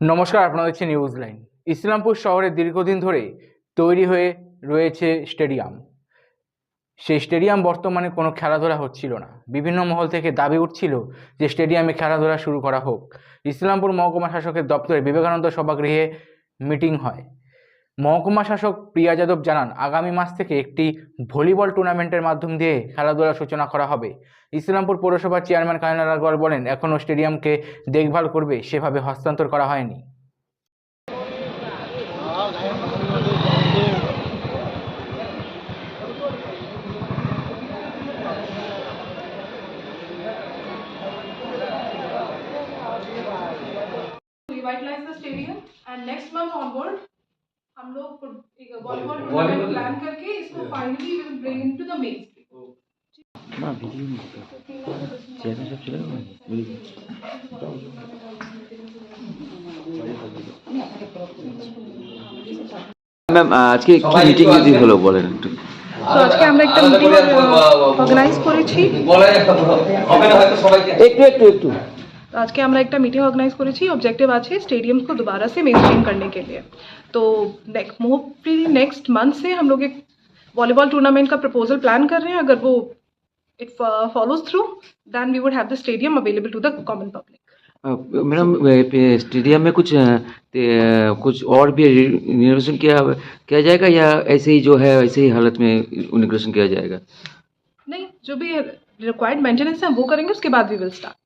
নমস্কার, আপনারা দেখছেন নিউজ লাইন ইসলামপুর শহরে দীর্ঘদিন ধরে তৈরি হয়ে রয়েছে স্টেডিয়াম। সেই স্টেডিয়াম বর্তমানে কোনো খেলাধুলা হচ্ছিল না। বিভিন্ন মহল থেকে দাবি উঠছিল যে স্টেডিয়ামে খেলাধুলা শুরু করা হোক। ইসলামপুর মহকুমা শাসকের দপ্তরে বিবেকানন্দ সভাগৃহে মিটিং হয়। মহকুমা শাসক প্রিয়া যাদব জানান, আগামী মাস থেকে একটি ভলিবল টুর্নামেন্টের মাধ্যম দিয়ে খেলাধুলার সূচনা করা হবে। ইসলামপুর পৌরসভার চেয়ারম্যান কায়নার আগরওয়াল বলেন, এখনও স্টেডিয়ামকে দেখভাল করবে, সেভাবে হস্তান্তর করা হয়নি। Revitalize the stadium and next month onward हम लोग एक वॉलीबॉल टूर्नामेंट प्लान करके इसको finally will bring into the main না ভিডিও চেয়ারম্যান সব চলে গেল ম্যাম আজকে কি মিটিং যদি হলো বলেন একটু তো আজকে আমরা একটা মিটিং অর্গানাইজ করেছি একটু একটু একটু तो आज के हमारा एक मीटिंग ऑर्गेनाइज करी थी ऑब्जेक्टिव आज स्टेडियम को दोबारा से मेन स्ट्रीम करने के लिए। तो होपफुली नेक्स्ट मंथ से हम लोग एक वॉलीबॉल टूर्नामेंट का प्रपोजल प्लान कर रहे हैं। अगर वो it follows through then we would have the stadium available to the common public madam stadium में कुछ कुछ और भी रिनोवेशन किया किया जाएगा या ऐसे ही जो है ऐसे ही हालत में इनोग्रेशन किया जाएगा? नहीं जो भी रिक्वायर्ड मेंटेनेंस है वो करेंगे उसके बाद वी विल स्टार्ट